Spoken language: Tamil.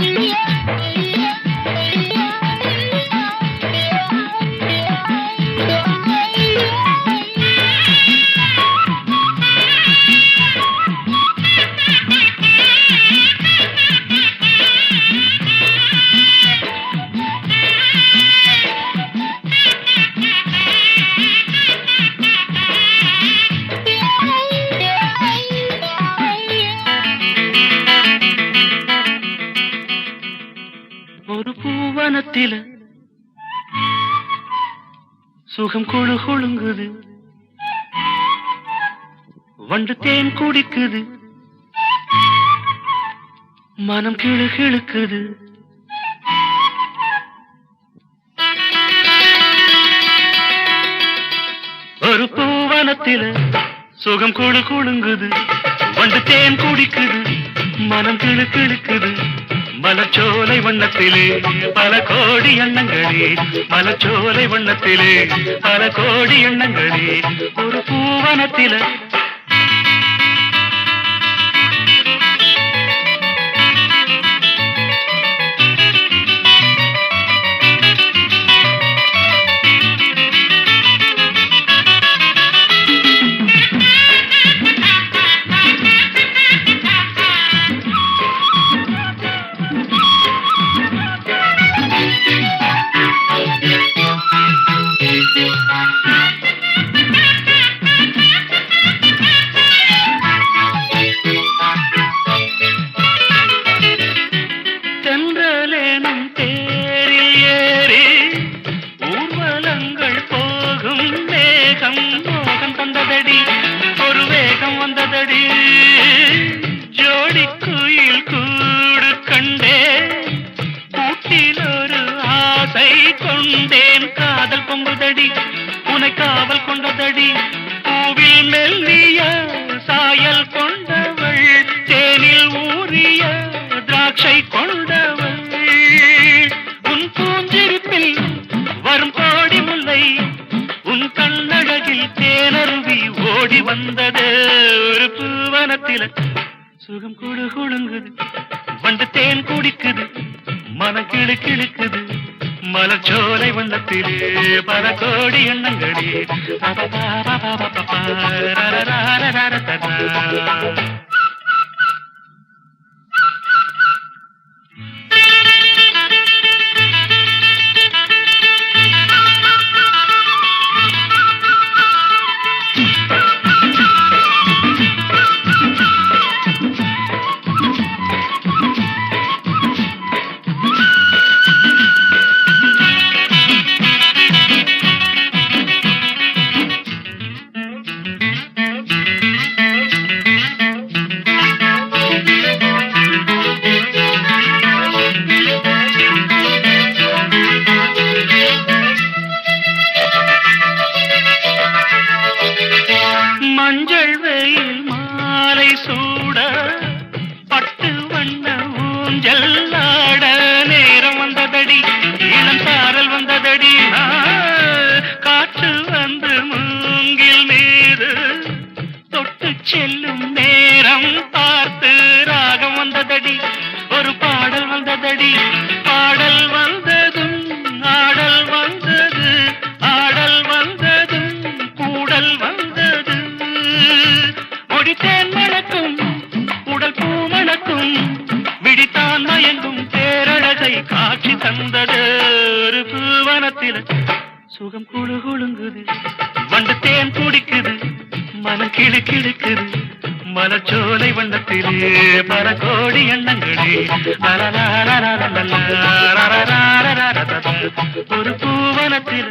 Yeah. சுத்தில சுகம் குழு குழுங்குது. வண்டு தேன் குடிக்குது. மனம் கிழு கிழக்குது. ஒரு பூவனத்தில சுகம் குழு குழுங்குது. வண்டு தேன் குடிக்குது. மனம் கிழு கிழக்குது. மலச்சோலை வண்ணத்திலே பல கோடி எண்ணங்களே. மலச்சோலை வண்ணத்திலே பல கோடி எண்ணங்களே. ஒரு பூவனத்தில வந்ததடி ஒரு வேகம் வந்ததடி. ஜோடி குயில் கூடு கண்டேன் கூட்டில் ஒரு ஆசை கொண்டேன். காதல் பொங்குதடி உனை காவல் கொண்டதடி. பூவில் மெல்லிய சாயல் கொண்டவள் தேனில் ஊறிய திராட்சை கொண்டவள். உன் பூஞ்சிருப்பில் வரும் கோடி முல்லை உன் கண்ணழகில் தேனருவி வந்தது. ஒரு பூவனத்தில சுகம் குழு குழுங்குது வண்டு தேன் குடிக்குது. மன கிளு கிழக்குது மலச்சோலை வண்ணத்திலே பல கோடி எண்ணங்களே. வாழ்ந்ததடி. பாடல் வந்ததும் ஆடல் வந்தது. ஆடல் வந்ததும் கூடல் வந்தது. முடித்தேன் மணக்கும் உடல் பூ மணக்கும். விடித்தான் மயங்கும் பேரழகை காட்சி தந்தது. ஒரு பூவனத்தில் சுகம் குழு குழுங்குது வண்டு தேன் குடிக்குது. மனம் கிழக்கிழக்குது மலச்சோலை வண்ணத்தில் பல கோடி எண்ணங்களே. ஒரு பூவனத்தில்